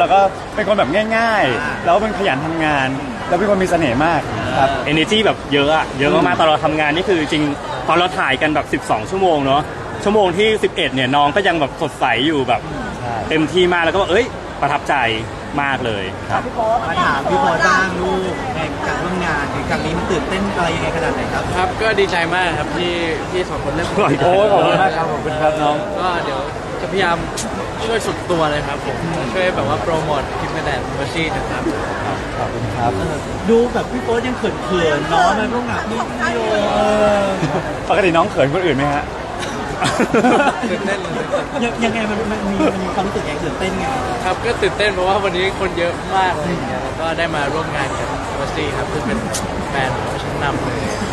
แล้วก็เป็นคนแบบง่ายๆ แล้วเป็นขยันทำงาน แล้วเป็นคนมีเสน่ห์มากครับ เอเนจีแบบเยอะอะเยอะมากๆตอนเราทำงานนี่คือจริงตอนเราถ่ายกันแบบ 12 ชั่วโมงเนาะชั่วโมงที่ 11 เนี่ยน้องก็ยังแบบสดใสอยู่แบบใช่เต็มที่มากแล้วก็บอกเอ้ยประทับใจมากเลยครับ มาถามพี่โพสบ้างลูกในการร่วมงานในครั้งนี้มันตื่นเต้นอะไรยังไงขนาดไหนครับ ครับก็ดีใจมากครับที่ที่สองคนเล่นโอ้ยโอ้ยขอบคุณมากครับขอบคุณครับน้อง ก็เดี๋ยวจะพยายาม ช่วยสุดตัวเลยครับผมช่วยแบบว่าโปรโมทคิมแดนเมอร์ซี่นะครับขอบคุณครับเออดูแบบพี่โพสยังเขินเขินๆเน้องมาร่วมงานนี่พี่โยเออปกติน้องเขินคนอื่นไหมฮะ ตื่นเต้นเลย ยังยังไงมันมันมีมันมีความรู้สึกยังไงตื่นเต้นไงครับก็ตื่นเต้นเพราะว่าวันนี้คนเยอะมากอะไรอย่างเงี้ยแล้วก็ได้มาร่วมงานกับเมอร์ซี่ครับซึ่งเป็นแบรนด์ของชั้นนำเลย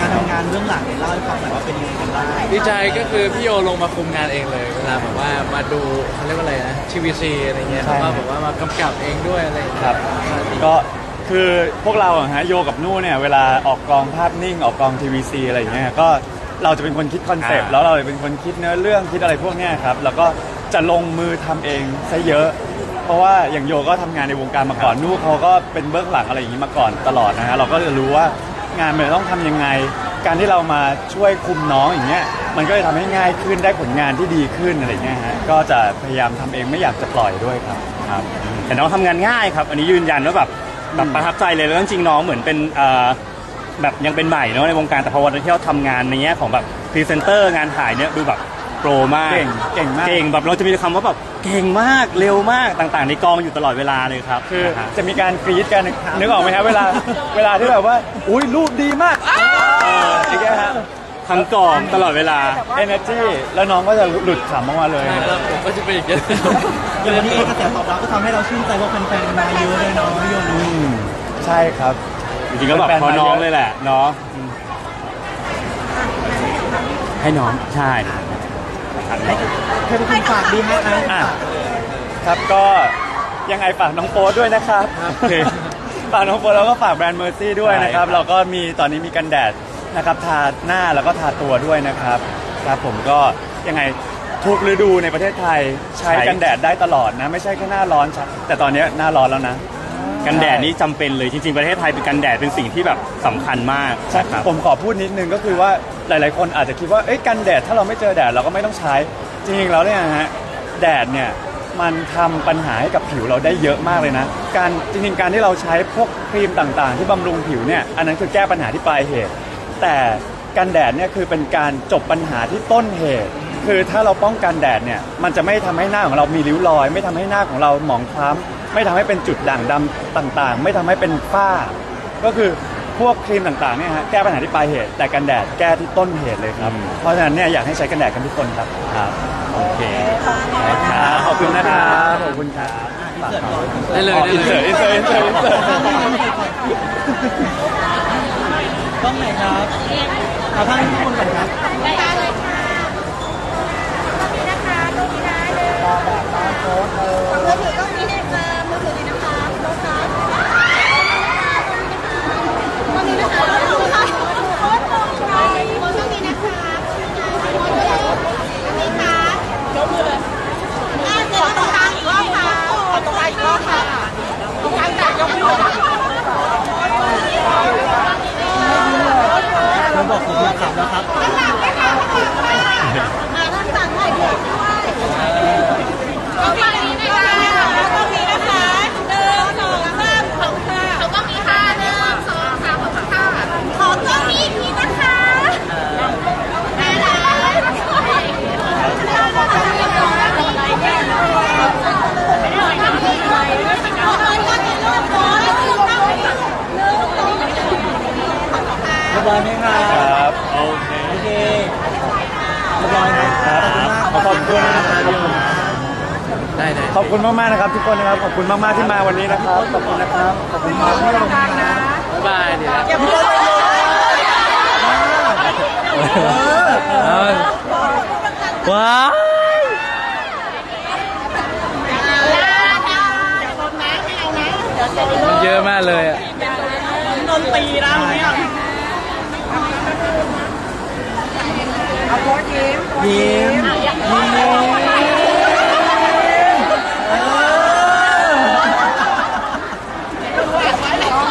การทำงานเบื้องหลังเนี่ยเล่าให้ฟังหน่อยว่าเป็นยังไงกันบ้างดีใจก็คือพี่โยลงมาคุมงานเองเลยเวลาแบบว่ามาดูเขาเรียกว่าอะไรนะทีวีซีอะไรเงี้ยใช่แล้วก็แบบว่ามากำกับเองด้วยอะไรอย่างเงี้ยครับ ก็คือพวกเราอะฮะโยกับนู่เนี่ยเวลาออกกองภาพนิ่งออกกองทีวีซีอะไรอย่างเงี้ยก็เราจะเป็นคนคิดคอนเซปต์อ่า แล้วเราจะเป็นคนคิดเนื้อเรื่องคิดอะไรพวกเนี้ยครับแล้วก็จะลงมือทำเองซะเยอะ เพราะว่าอย่างโยก็ทำงานในวงการมาก่อนนู่เขาก็เป็นเบื้องหลังอะไรอย่างนี้มาก่อนตลอดนะฮะเราก็จะรู้ว่า งานมันต้องทำยังไง การที่เรามาช่วยคุมน้องอย่างเงี้ยมันก็จะทำให้ง่ายขึ้นได้ผลงานที่ดีขึ้นอะไรเงี้ยฮะก็จะพยายามทำเองไม่อยากจะปล่อยด้วยครับครับ แต่น้องทำงานง่ายครับ อันนี้ยืนยันว่าแบบแบบประทับใจเลยแล้วจริงๆน้องเหมือนเป็นเอ่อแบบยังเป็นใหม่เนาะในวงการแต่พอวันที่เราทำงานในแง่ของแบบพรีเซนเตอร์งานถ่ายเนี่ยดูแบบ โปรมากเก่งเก่งมาก เก่งแบบเราจะมีคำว่าแบบเก่งมากเร็วมากต่างๆ ในกองอยู่ตลอดเวลาเลยครับคือนะฮะ จะมีการกรี๊ดกันนึกออกไหมครับเวลาเวลาที่แบบว่า อุ้ยรูปดีมากอ้าวอย่างเงี้ยฮะ ทั้งกองตลอดเวลา energy แล้วน้องก็จะหลุดขำออกมาเลยใช่ครับผมก็จะเป็นอย่างนี้ย อย่างวันนี้เองกระแสตอบรับก็ทำให้เราชื่นใจว่าแฟนๆมาเยอะเลยเนาะพี่โยรู้อืมใช่ครับ จริงๆก็แบบเพอน้องเลยแหละเนาะอืมให้น้องใช่ ให้ใครเป็นคนฝากดีฮะอะอะครับก็ยังไงฝากน้องโป๊ตด้วยนะครับโอเคฝากน้องโป๊ตแล้วก็ฝากแบรนด์เมอร์ซี่ด้วยนะครับใช่ครับ เราก็มีตอนนี้มีกันแดดนะครับทาหน้าแล้วก็ทาตัวด้วยนะครับครับผมก็ยังไงทุกฤดูในประเทศไทยใช้กันแดดได้ตลอดนะ ไม่ใช่แค่หน้าร้อนใช่แต่ตอนนี้หน้าร้อนแล้วนะ กันแดดนี่จำเป็นเลยจริงๆประเทศไทยเป็นกันแดดเป็นสิ่งที่แบบสำคัญมากใช่นะครับผมขอพูดนิดนึงก็คือว่าหลาย ๆ คนอาจจะคิดว่าเอ้ยกันแดดถ้าเราไม่เจอแดดเราก็ไม่ต้องใช้ จริงๆแล้วเนี่ยฮะแดดเนี่ยมันทำปัญหาให้กับผิวเราได้เยอะมากเลยนะ การจริงๆการที่เราใช้พวกครีมต่างๆ ที่บำรุงผิวเนี่ยอันนั้นคือแก้ปัญหาที่ปลายเหตุ แต่กันแดดเนี่ยคือเป็นการจบปัญหาที่ต้นเหตุ คือถ้าเราป้องกันแดดเนี่ยมันจะไม่ทำให้หน้าของเรามีริ้วรอย ไม่ทำให้หน้าของเราหมองคล้ำ ไม่ทำให้เป็นจุดด่างดำต่างๆ ไม่ทำให้เป็นฝ้า ก็คือพวกครีมต่างๆเนี่ยฮะแก้ปัญหาที่ปลายเหตุ แต่กันแดดแก้ที่ต้นเหตุเลยครับเพราะฉะนั้นเนี่ยอยากให้ใช้กันแดดกันทุกคนครับครับโอเคครับขอบคุณนะครับขอบคุณครับที่เกิดก่อนได้เลยอ๋อได้อินเลเสิร์ตยอินเสิร์ตอินเสิร์ตอินเสิร์ตกล้องไหนครับเอาท่านทุกคนก่อนครับ ได้เลยค่ะตรงนี้นะคะตรงนี้นะหนึ่งมือถือตรงนี้นะคะมือถือนี้นะคะโน้ตครับตรงนี้นะคะตรงนี้นะคะโค้ดตรงไหนโค้ดตรงนี้นะคะโค้ดเลยตรงนี้ค่ะยกมือเลยอ่าเดี๋ยวตรงกลางอีกรอบค่ะตรงกลางอีกรอบค่ะต รงกลางแต่ยกมือค่ะเราบอกผมอยากถามนะครับนะคะข้างหลังค่ะอ่าข้างหลังหน่อยด้วยตรงนี้นะคะตรงนี้นะคะหนึ่งสองสามขอบคุณค่ะขอบคุณค่ะหนึ่งสองสามขอบคุณค่ะขอตรงนี้อีกทีนะคะได้เลยขอตรงนี้รูปก่อนหนึ่งสอง เรีย บร้อยไหมครับครับ โอเคโอเคเรียบร้อยนะครับขอบคุณมากได้ได้ขอบคุณมากๆนะครับทุกคนนะครับ ขอบคุณมากๆที่มาวันนี้นะครับ ขอบคุณนะครับ ขอบคุณมากที่มาบ๊ายบายดีแล้วว้าวมันเยอะมากเลยอะยิ้ อาโพสยิ้มยิ้มยิ้ม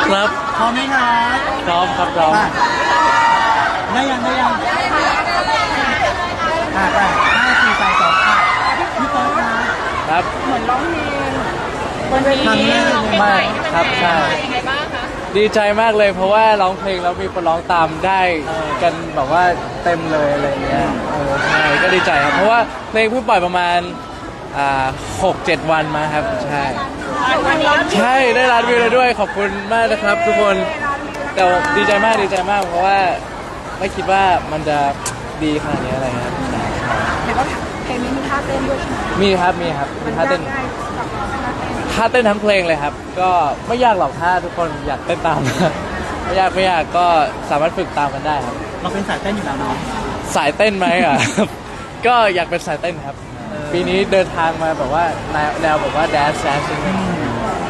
ครับพร้อมไหมครัพร้อมครับพร้อมได้ยังได้ยังอะไปห้าสี่สาสองค่ะพี่เต้ร์ดครับ เหมือนร้องเพลงวันนี้คร้องเพลงใหม่ใครับใช่ ดีใจมากเลยเพราะว่าร้องเพลงแล้วมีคนร้องตามได้กันแบบว่าเต็มเลยอะไรเงี้ยเออใช่ก็ดีใจครับ เพราะว่าเพลงเพิ่งปล่อยประมาณอ่าหกเจ็ดวันมาครับใช่ ใช่ได้ล้านวิวเลยด้วยขอบคุณมากนะครับ ทุกคนแต่ว่าดีใจมากดีใจมาก เพราะว่าไม่คิดว่ามันจะดีขนาดนี้อะไรครับใช่ เห็นว่าเพลงนี้มีท่าเต้นด้วยใช่ไหมมีครับมีครับมีท่าเต้นง่ายกับเราไหมคะ ท่าเต้นทั้งเพลงเลยครับ ก็ไม่ยากหรอกถ้าทุกคนอยากเต้นตาม ไม่ยากไม่ยากก็สามารถฝึกตามกันได้ครับ เราเป็นสายเต้นอยู่แล้วเนาะ สายเต้นไหมอะ ก็อยากเป็นสายเต้นครับ ปีนี้เดินทางมาแบบว่าแนวแนวแบบว่าแดนซ์แดนซ์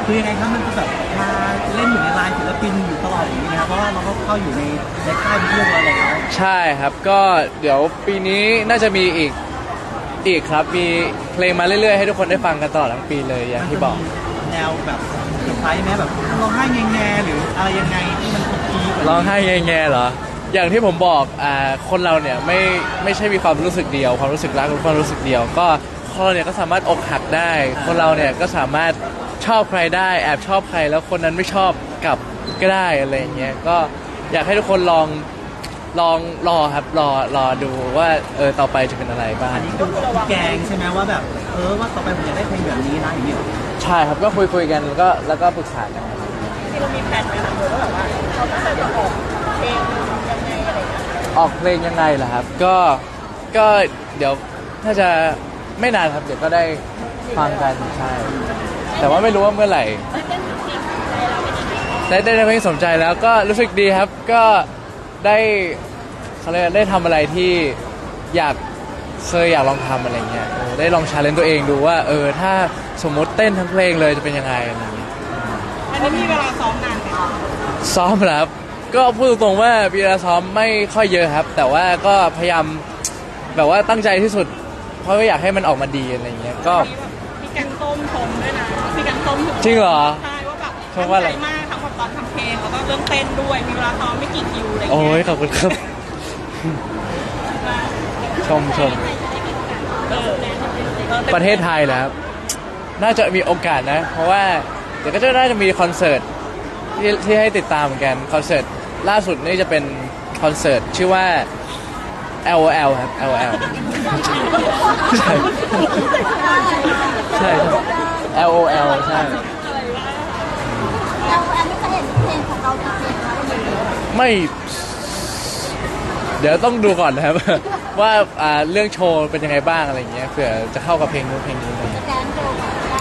คือยังไงครับมันคือแบบมาเล่นอยู่ในไลน์ศิลปินอยู่ตลอดอย่างนี้นะครับเพราะว่าเราก็เข้าอยู่ในในค่ายเรียบร้อยแล้วใช่ครับ ก็เดี๋ยวปีนี้น่าจะมีอีก อีกครับ มีเพลงมาเรื่อยๆ ให้ทุกคนได้ฟังกันตลอดทั้งปีเลยอย่างที่บอก แนวแบบเซอร์ไพรส์ไหมแบบร้องไห้แง่ๆหรืออะไรยังไงที่มันคุกกี้แบบร้องไห้แง่ๆเหรอ อย่างที่ผมบอกอ่าคนเราเนี่ยไม่ไม่ใช่มีความรู้สึกเดียว ความรู้สึกรักหรือความรู้สึกเดียว ก็คนเราเนี่ยก็สามารถอกหักได้ คนเราเนี่ยก็สามารถชอบใครได้ แอบชอบใครแล้วคนนั้นไม่ชอบกลับก็ได้อะไรอย่างเงี้ย ก็อยากให้ทุกคนลอง ลองรอครับรอรอดูว่าเออต่อไปจะเป็นอะไรบ้างอันนี้คือแกงใช่ไหมว่าแบบ เออว่าต่อไปผมอยากได้เพลงแบบนี้นะอย่างนี้ใช่ครับก็คุยคุยๆกันแล้วก็แล้วก็ปรึกษากันที่เรามีแผนไหมคะว่าแบบว่าเขาตั้งใจจะออกเพลงยังไงอะไรอย่างเงี้ยออกเพลงยังไงล่ะครับ ก็ก็เดี๋ยวถ้าจะไม่นานครับเดี๋ยวก็ได้ฟังกันใช่แต่ว่าไม่รู้ว่าเมื่อไหร่ได้ได้ได้เพลงสนใจแล้วก็รู้สึกดีครับก็ ได้เขาเรียกได้ทำอะไรที่อยากเคยอยากลองทำอะไรเงี้ยเออได้ลองชาเลนตัวเองดูว่า เออ ถ้าสมมติเต้นทั้งเพลงเลยจะเป็นยังไงอะไรเงี้ย อันนี้มีเวลาซ้อมนานไหมคะซ้อมเหรอครับ ก็พูดตรงๆว่าปีละซ้อมไม่ค่อยเยอะครับ แต่ว่าก็พยายาม แบบว่าตั้งใจที่สุด เพราะว่าอยากให้มันออกมาดีอะไรเงี้ยก็ มีแกงส้มชมด้วยนะมีแกงส้มถึงจริงเหรอใช่ว่าแบบชมว่าอะไร ตั้งใจมาก ทั้งแบบตอนทำเพลงแล้วก็เรื่องเต้นด้วย มีเวลาซ้อมไม่กี่คิวอะไรอย่างโอ้เงี้ยขอบคุณครับ ชมชมเออออประเทศไทยแหล้วน่าจะมีโอกาสนะ เพราะว่าเดี๋ยวก็จะน่าจะมีคอนเสิร์ตที่ที่ให้ติดตามเหมือนกันคอนเสิร์ตล่าสุดนี่จะเป็นคอนเสิร์ตชื่อว่า LOL ครับ LOL ใช่ใช่ LOL ใช่ เราแอนไม่เคยเห็นเพลงของเราจริงๆนะวันนี้ไม่ เดี๋ยวต้องดูก่อนนะครับ ว่าอ่าเรื่องโชว์เป็นยังไงบ้างอะไรเงี้ยเผื่อจะเข้ากับเพลงนู้นเพลงนี้อะไรเงี้ยแดนโดว์ได้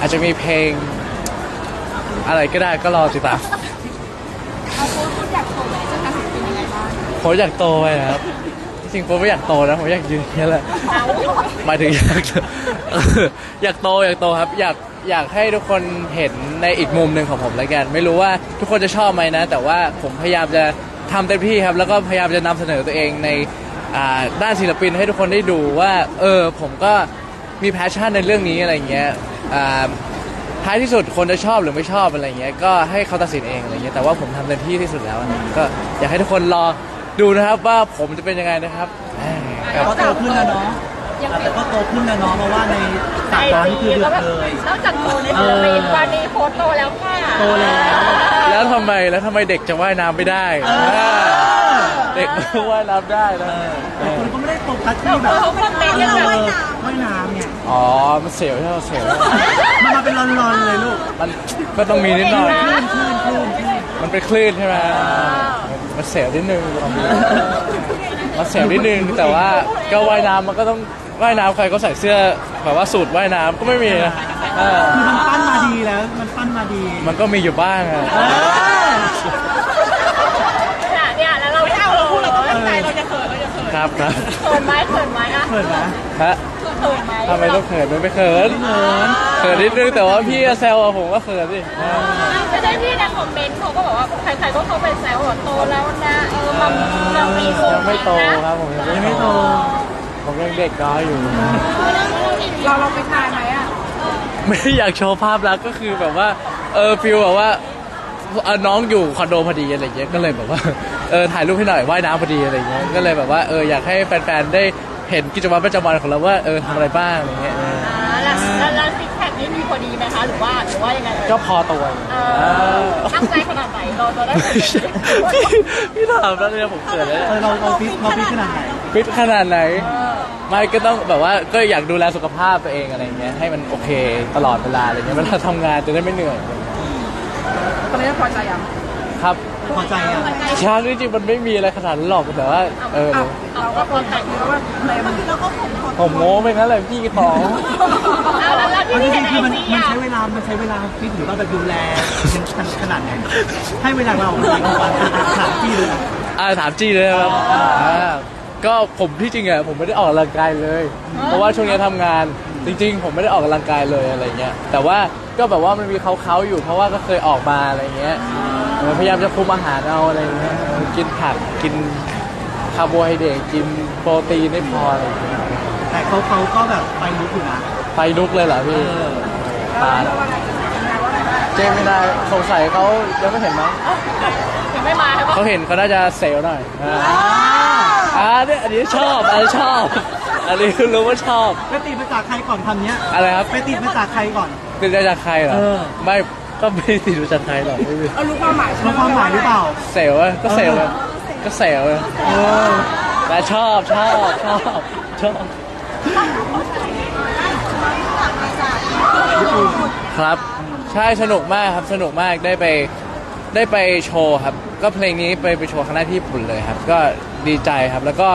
อาจจะมีเพลง อะไรก็ได้ก็รอติดตามเอาโค้ดคุณอยากโชว์ไหมจะทำเป็นยังไงบ้างผมอยากโตไปนะครับจริงๆผมไม่อยากโตนะผมอยากยืนอย่างนี้ยแหละหมายถึงอยาก อยากโตอยากโตครับ อยาก อยากให้ทุกคนเห็นในอีกมุมหนึ่งของผมแล้วกัน ไม่รู้ว่าทุกคนจะชอบไหมนะ แต่ว่าผมพยายามจะทำเต็มที่ครับ แล้วก็พยายามจะนำเสนอตัวเองในอ่าด้านศิลปินให้ทุกคนได้ดูว่าเออผมก็มีแพชชั่นในเรื่องนี้อะไรเงี้ยอ่าท้ายที่สุดคนจะชอบหรือไม่ชอบอะไรเงี้ยก็ให้เขาตัดสินเองอะไรเงี้ยแต่ว่าผมทำเต็มที่ที่สุดแล้วนะก็อยากให้ทุกคนรอดูนะครับว่าผมจะเป็นยังไงนะครับคแต่รับก็โตขึ้นแล้วเนาะ แต่ก็โตขึ้นแล้วเนาะเพราะว่าในสามตอนนี่คือเดือดเลย นอกจากโตในเอศิลอปินวันนี้โค้ดโตแล้วค่ะโตแล้ว แล้วทำไมแล้วทำไมเด็กจะว่ายน้ำไม่ได้เออเด็กว่ายน้ำได้นะแต่คนก็ไม่ได้โฟกัสที่แบบเขาเป็นเด็กเอยังอแบบว่ายน้ำเนี่ยอ๋อมันเสียวใช่ไหมเสียวมันมาเป็นรอนๆเลยลูกมันก็ต้องมีนิดหน่อยคลื่นคลื่นคลื่นคลื่นมันเป็นคลื่นใช่ไหมมันเสียวนิดนึงมันเสียวนิดนึงแต่ว่าก็ว่ายน้ำมันก็ต้อง ว่ายน้ำใครก็ใส่เสื้อแบบว่าสูตรว่ายน้ำก็ไม่มีนะเออคือมันปั้นมาดีแล้ว มันปั้นมาดีมันก็มีอยู่บ้างอะ เออเนี่ยแล้วเราไม่เอาเราพูดเราต้องตั้งใจเราจะเขินเราจะเขินครับครับเขินไหมเขินไหมอะเปิดนะฮะเขินไหมทำไมต้องเขินมันไม่เขินเขินเขินนิดนึงแต่ว่าพี่แซวอะผมก็เขินสิไม่ใช่พี่ในคอมเมนต์เขาก็บอกว่าใครๆก็เข้าไปแซวว่าโตแล้วนะเออมัมเรามีโคยังไม่โตครับผมยังไม่โต ผมยังเด็กน้อยอยู่ เราเราไปทานไหมอะไม่ได้อยากโชว์ภาพลักษณ์ก็คือแบบว่า เออฟิลแบบว่าเออน้องอยู่คอนโดพอดีอะไรเงี้ย ก็เลยแบบว่า เออถ่ายรูปให้หน่อยว่ายน้ำพอดีอะไรเงี้ย ก็เลยแบบว่า เอออยากให้แฟนๆ ได้เห็นกิจวัตรประจำวันของเราว่า เออทำอะไรบ้างอะไรเงี้ยเออแล้วแล้วแล้วซิกแพคนี้มีพอดีไหมคะ หรือว่าหรือว่ายังไงเอ่ยก็พอตัวเออตั้งใจขนาดไหนเราเราได้พี่พี่ถามแล้วเนี่ยผมเกิดแล้วเออเราเราฟิตเราฟิตขนาดไหน ฟิตขนาดไหน ไม่ก็ต้องแบบว่าก็อยากดูแลสุขภาพตัวเองอะไรเงี้ยให้มันโอเคตลอดเวลาอะไรเงี้ยเวลาทำงานจะได้ไม่เหนื่อยตอนนี้พอใจยังครับพอใจอะช้างจริงๆมันไม่มีอะไรขนาดนั้นหรอกแต่ว่าเออเอาก็พอใจเพราะว่าเต็มผมโม้ไปงั้นเลยพี่ของแล้วแล้วแล้วอันที่นี้เห็นคือไอมันซีมันอะใช้เวลา มันใช้เวลาฟิตหรือว่าแบบดูแลยังขนาดไหนให้เวลาเราในวันถามพี่เลยอ่าถามจีเลยนะครับอ่า ก็ผมที่จริงอะผมไม่ได้ออกกำลังกายเลย เพราะว่าช่วงนี้ทำงานจริง ๆ ผมไม่ได้ออกกำลังกายเลยอะไรเงี้ยแต่ว่าก็แบบว่ามันมีเขาๆอยู่ เพราะว่าก็เคยออกมาอะไรเงี้ยเออพยายามจะคุมอาหารเอาอะไรเงี้ยเออกินผักกินคาร์โบไฮเดรตกินโปรตีนให้พออะไรเงี้ยแต่เขาเขาก็แบบไปลุกอยู่นะไฟลุกเลยเหรอพี่ตายเจไม่ได้สงสัยเขายังไม่เห็นมั้งยังไม่มาใช่ปะเขาเห็นเขาน่าจะเซลล์หน่อยอ่า อ่าเนี่ยอันนี้ชอบอันนี้ชอบ อันนี้คือรู้ว่าชอบ ไปติดมาจากใครก่อนคำเนี้ยอะไรครับ ไปติดมาจากใครก่อน ติดมาจากใครเหรอ เออ ไม่ก็ไม่ได้ติดมาจากใครหรอกไม่มีเอารู้ความหมายรู้ความหมายหรือเปล่า เซลล์อะก็เซลล์อะก็เซลล์อะเออ แต่ชอบชอบชอบชอบครับ ใช่สนุกมากครับสนุกมากได้ไปได้ไปโชว์ครับ ก็เพลงนี้ไปไปโชว์ครั้งแรกที่ญี่ปุ่นเลยครับ ก็ ดีใจครับ แล้วก็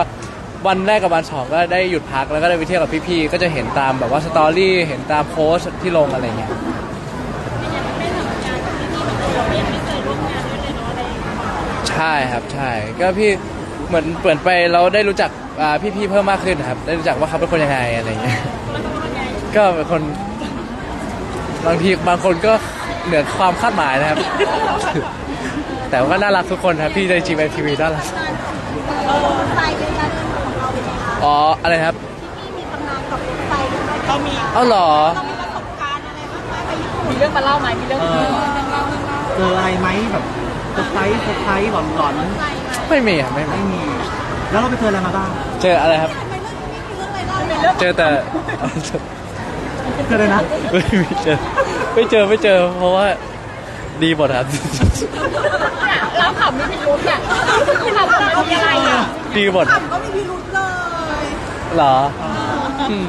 วันแรกกับวันสองก็ได้หยุดพักแล้วก็ได้ไปเที่ยวกับพี่ๆก็จะเห็นตามแบบว่าสตอรี่เห็นตามโพสต์ที่ลงอะไรเงี้ยใช่ครับใช่ก็พี่เหมือนเปิดไปเราได้รู้จักอ่าพี่ๆเพิ่มมากขึ้นครับ ได้รู้จักว่าเขาเป็นคนยังไงอะไรเงี้ยก็เป็นคนบางทีบางคนก็เหนือความคาดหมายนะครับ แต่ว่าก็น่ารักทุกคนครับพี่ในจีเอ็มทีวีน่ารัก ไฟในการเดินของเราเป็นไงคะอ๋ออะไรครับที่มีตำนานกับไฟด้วยเรามีเอ้าเหรอ เรามีประสบการณ์อะไรบ้างไหมไปญี่ปุ่นมีเรื่องมาเล่าไหมมีเรื่องเออ เจออะไรไหมแบบเซอร์ไพรส์เซอร์ไพรส์หลอนหลอนใจไหมไม่มีครับไม่ๆมีไม่มี แล้วเราไปเจออะไรมาบ้างเจออะไรครับ ทำไมเรื่องนี้มีเรื่องอะไรเล่าเลยเจอแต่ เจออะไรนะไม่มีเจอไม่เจอไม่เจอ เพราะว่าดีหมดครับ เนี่ยเราขับมีพิรุธเนี่ยขับมันมีอะไรอะดีหมดถามก็มีพิรุธเลยเหรออืม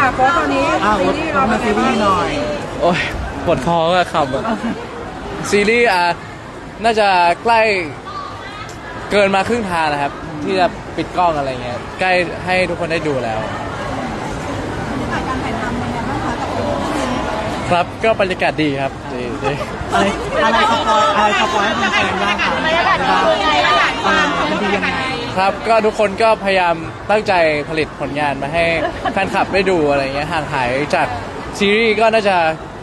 อะโค้ตอนนี้อ้าวรถมาซีรีส์หน่อย โอ้ยปวดคออะขับอะซีรีส์อะน่าจะใกล้เกินมาครึ่งทางนะครับ ที่จะปิดกล้องอะไรเงี้ยใกล้ให้ทุกคนได้ดูแล้วการถ่ายทำเป็นไงบ้างคะกับเรื่องนี้ครับก็บรรยากาศดีครับดีดี อะไรอะไรสปอยอะไรสปอยให้แฟนๆบ้างคะบรรยากาศดียังไงบรรยากาศเออมันดียังไงครับก็ทุกคนก็พยายามตั้งใจผลิตผลงานมาให้แฟนคลับได้ดูอะไรเงี้ยห่างหายจากซีรีส์ก็น่าจะ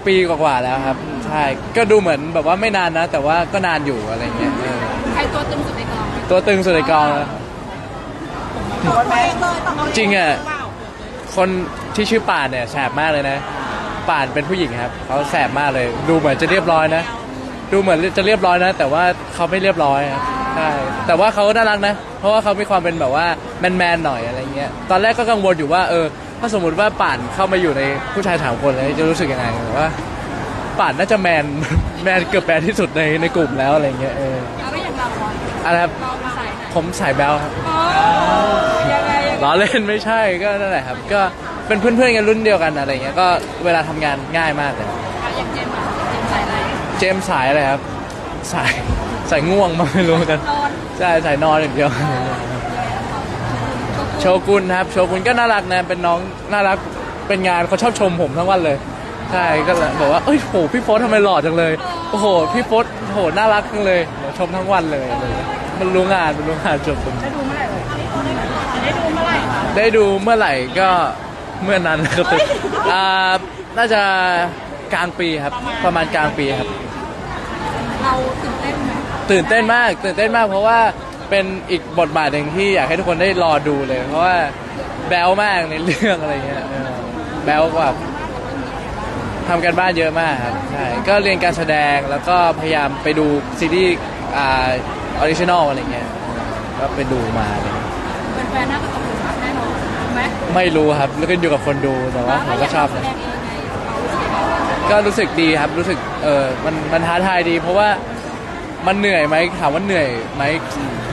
ปีกว่าๆแล้วครับใช่ก็ดูเหมือนแบบว่าไม่นานนะ แต่ว่าก็นานอยู่อะไรเงี้ยเออใครตัวตึงสุดในกองตัวตึงสุดในกองแล้วตอบเองเลยจริงอะคนที่ชื่อป่านเนี่ยแสบมากเลยนะ ป่านเป็นผู้หญิงครับเขาแสบมากเลย ดูเหมือนจะเรียบร้อยนะ ดูเหมือนจะเรียบร้อยนะ แต่ว่าเขาไม่เรียบร้อยครับใช่แต่ว่าเขาก็น่ารักนะ เพราะว่าเขามีความเป็นแบบว่าแมนๆหน่อยอะไรเงี้ยตอนแรกก็กังวลอยู่ว่าเออถ้าสมมติว่าป่านเข้ามาอยู่ในผู้ชายสามคนเลยจะรู้สึกยังไงแต่ว่าป่านน่าจะแมนแมนเกือบแมนที่สุดในในกลุ่มแล้วอะไรเงี้ยเออเอาไม่อย่างเราก่อนอะไรครับเรามาใส่ไหนผมสายแบลครับยังไงยังไงล้อเล่นไม่ใช่ก็นั่นแหละครับก็ เป็นเพื่อนๆกันรุ่นเดียวกันอะไรเงี้ยก็เวลาทำงานง่ายมากเลยอย่างเจมส์อะเจมส์ใส่อะไรเจมส์สายอะไรครับ สายสายง่วงมาไม่รู้กัน นอนใช่สายนอนอย่างเดียว โชกุนครับ โชกุนก็น่ารักนะ เป็นน้องน่ารัก เป็นงานเขาชอบชมผมทั้งวันเลย ใช่ ก็เลยบอกว่า เอ้ยโห พี่โฟสทำไมหล่อจังเลย โอ้โห พี่โฟสโห น่ารักจังเลยเดี๋ยวชมทั้งวันเลยอะไรเงี้ยมันรู้งาน มันรู้งานจบผม ได้ดูเมื่อไหร่เลยได้ดูเมื่อไหร่คะได้ดูเมื่อไหร่ก็ เมื่อนั้นครับอ่าน่าจะกลางปีครับ ประมาณกลางปีครับ เราตื่นเต้นไหมตื่นเต้นมาก ตื่นเต้นมาก เพราะว่าเป็นอีกบทบาทหนึ่งที่อยากให้ทุกคนได้รอดูเลย เพราะว่าแบลมากในเรื่องอะไรเงี้ยเออแบลกว่าทำกันบ้านเยอะมากครับใช่ก็เรียนการแสดงแล้วก็พยายามไปดูซีรีส์อ่าออริจินอลอะไรเงี้ยก็ไปดูมาอะไรเงี้ยเป็นแฟนน่าจะตกหลุมรักแน่นอน ไหมไม่รู้ครับแล้วก็อยู่กับคนดูแต่ว่าผมก็ชอบแสนะดงเองไงก็รู้สึกดีครับรู้สึกเออมันมันท้าทายดี เพราะว่ามันเหนื่อยไหมถามว่าเหนื่อยไหม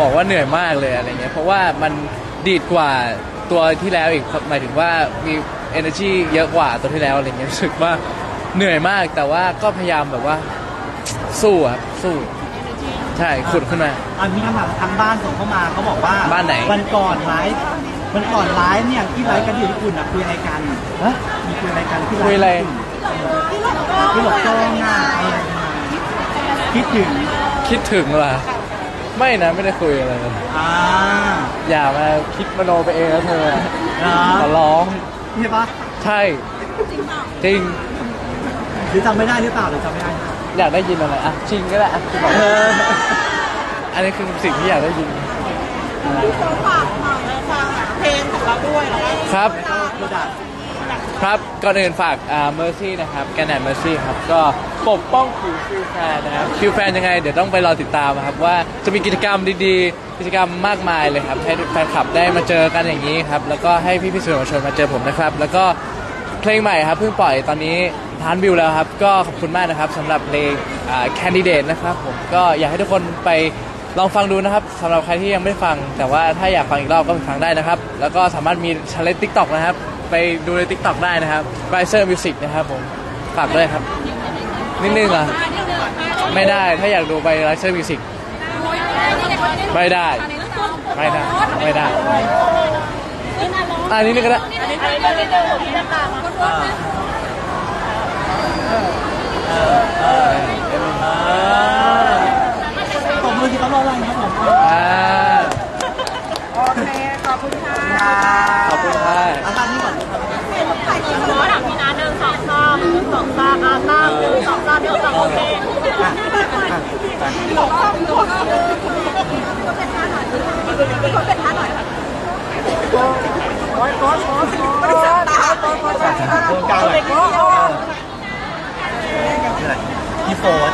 บอกว่าเหนื่อยมากเลยอะไรเงี้ยเพราะว่ามันดีดกว่าตัวที่แล้วอีกหมายถึงว่ามี energy เยอะกว่าตัวที่แล้วอะไรเงี้ยรู้สึกว่าเหนื่อยมากแต่ว่าก็พยายามแบบว่าสู้ครับสู้ ใช่ขุดขึ้นมา อันมีคำถามทางบ้านส่งเข้ามาเขาบอกว่าบ้านไหน วันก่อนไลฟ์ วันก่อนไลฟ์เนี่ยที่ไลฟ์กันอยู่ญี่ปุ่นอะคุยอะไรกันฮะ มีคุยอะไรกันที่ไลฟ์คุยอะไร ที่หลบซ่องอะเออคิดถึงคิดถึงเหรอไม่นะไม่ได้คุยอะไรเลยอ่าอย่ามาคิดมโนไปเองแล้วเธอเหรอขอร้องใช่ปะใช่ จริงหรือจำไม่ได้หรือเปล่าหรือจำไม่ได้อยากได้ยินอะไรอะจริงก็ได้อะคุณบอกเอออันนี้คือสิ่งที่อยากได้ยิน ฝากหน่อยฟัง เพลงของเราด้วยแล้วก็ครับโปรดักครับก่อนอื่นฝากอ่า Mercy นะครับแกนแอน Mercy ครับก็ปกป้องผิวฟิวแฟนนะครับฟิวแฟนยังไงเดี๋ยวต้องไปรอติดตามครับว่าจะมีกิจกรรมดีๆ กิจกรรมมากมายเลยครับให้แฟนคลับได้มาเจอกันอย่างนี้ครับแล้วก็ให้พี่ๆสื่อมวลชนมาเจอผมนะครับ แล้วก็เพลงใหม่ครับเพิ่งปล่อยตอนนี้ทานวิวแล้วครับก็ขอบคุณมากนะครับสำหรับเพลงอ่า Candidate นะครับผมก็อยากให้ทุกคนไป ลองฟังดูนะครับสำหรับใครที่ยังไม่ฟัง แต่ว่าถ้าอยากฟังอีกรอบก็ไปฟังได้นะครับ แล้วก็สามารถมีช l เลน g ์ TikTok นะครับ ไปดูใน TikTok ได้นะครับ Riser Music นะครับผมฝากด้วยครับ นิดนึงเหรอะไม่ได้ถ้าอยากดูไป Riser Music ไม่ได้ ไม่ได้ ไม่ได้อันนี้นึงก็ได้ตบมือที่เขารออะไรครับผม อ่า โอเค ขอบคุณค่ะ ขอบคุณค่ะ อาจารย์นี่ก่อนครับ ร้อยหลังพี่นะหนึ่งสองสามหนึ่งสองสามอะสามหนึ่งสองสามหนึ่งสองโอเค อะอะไป หลบซ่องหลบซ่องคนเป็นท่าหน่อยคนเป็นท่าหน่อยโอ๊ยโอ๊ยโอ๊ยโอ๊ยตาโอ๊ยโอ๊ยโอ๊ย โครงการอะไร โอ๊ยโอ๊ย นี่อะไรพี่ โฟน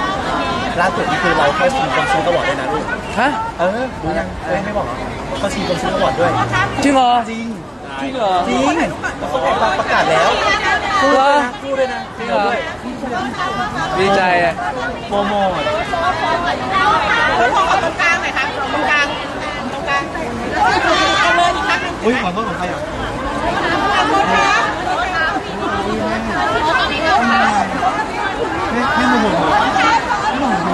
ล่าสุดนี่คือเราเข้าชิงกองซูตลอดด้วยนะลูก ฮะเออรู้ยังเออไม่บอกเหรอเข้าชิงกองซูตลอดด้วย จริงเหรอจริง จริงเหรอจริงเขาบอกประกาศแล้วพูดด้วยนะพูดด้วยนะจริงเหรอดีใจอะโปรโมทแล้วพอตรงกลางหน่อยครับตรงกลางตรงกลางเอาเลยอีกครั้งหนึ่งอุ้ยขอโทษของใครอะขอบคุณครับ ให้ให้โมโหให้โมโห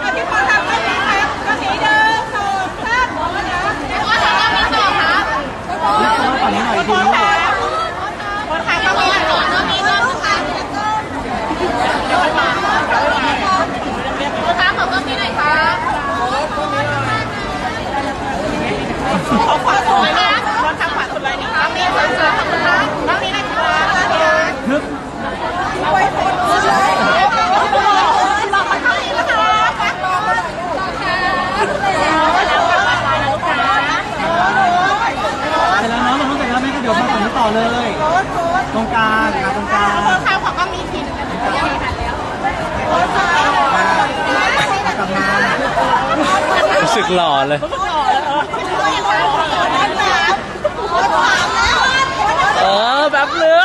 เอาที่คนทำไม่ดีครับก็สีเดิมสองสามขอถามมีสองครับ ฝั่งนี้หน่อย ข ที อ นี้ ถามขอถามก็มีหลายก็มีเรื่องค่ะขอถามของก็มีหน่อยครับขอขวาสุดเลยนะขอทางขวาสุดเลยนะครับมีสองสามขอบคุณครับแล้วนี่นะครับ นึก ไว้คนเลยรอคนเข้าอีกแล้วค่ะรอคนรอค่ะแล้วกลับมาแล้วลูกค้า เสร็จแล้วเนาะมันต้องเสร็จแล้วแม่ก็เดี๋ยวมาฝั่งนี้ต่อเลย โค้ดโค้ด ตรงกลางค่ะตรงกลาง โค้ดข้าวของก็มีทีมโค้ดข้าว กลับมา รู้สึก หล่อเลย โค้ดสามโค้ดสามแล้ว เออแบบเหลือ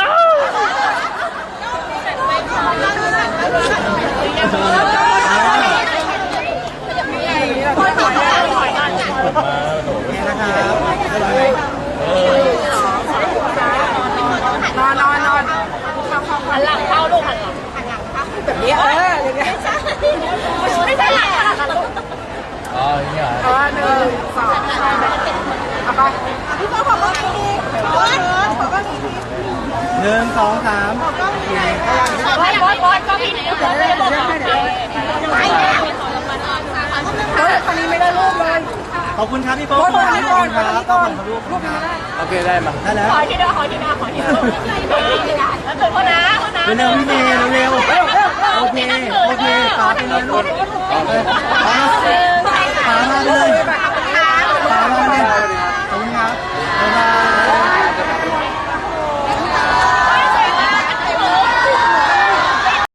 โค้ดสามแล้ว โอเคนะครับ นอนนอนนอน หันหลังเข้าลูกหันหลัง แบบนี้เอออย่างเงี้ย ไม่ใช่หลังหันหลัง อ๋ออย่าง เหรอเออหนึ่งสองสามเอาไปพี่โค้ดของก็มีทีโค้ดของก็มีทีหนึ่งสองสามขอก็มีบอสบอสบอสก็มีในหัวเลยบอกเขาไปเฮ้ยคนนี้ไม่ได้รูปเลยขอบคุณครับพี่โป๊ขอบคุณครับขอบคุณครับลูกครับโอเคได้มาได้แล้วขอที่เดียวขอที่เดียวขอที่เดียวแล้วถึงคนนะคนนะเร็วพี่เมย์เร็วๆโอเคโอเคตาเป็นไงลูกตา มาเลยขอบคุณครับบคุณครั